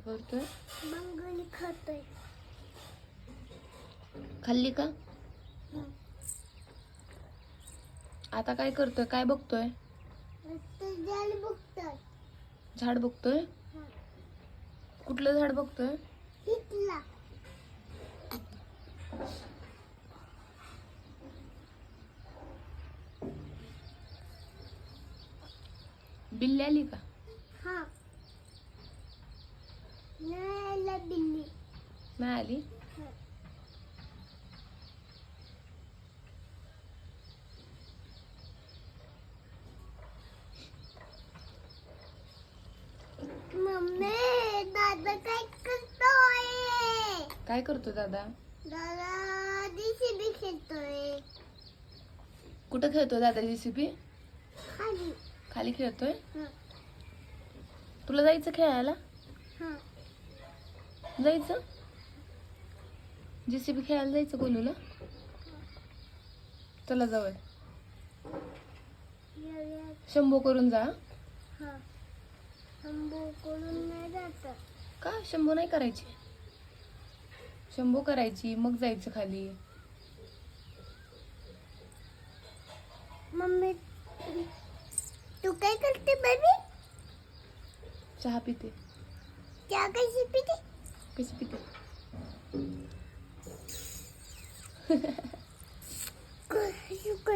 करतोय? मंगली खातोय. खाल्ली का? आता काय करतोय? काय बघतोय? झाड बघतोय. झाड बघतोय? कुठलं झाड बघतोय? बिल्ली आली का हा नाला बिल्ली नाही आली दादा काय करतोय? काय करतो दादा? दादा जीसीबी खेळतोय. कुठं खेळतोय दादा जेसीबी खाली. खाली खेळतोय? हा. तुला जायचं खेळायला? हा. जायचं? जेसीबी खेळायला जायचं कोलूला चला जवळ येऊया. शंभू करून जा हा. का? शंभू नाही करायची? शंभू करायची मग जायचं खाली. मम्मी तू काय करते बेबी चहा पिते. त्या कशी पिते? कशी पिते? 呵呵呵呵就过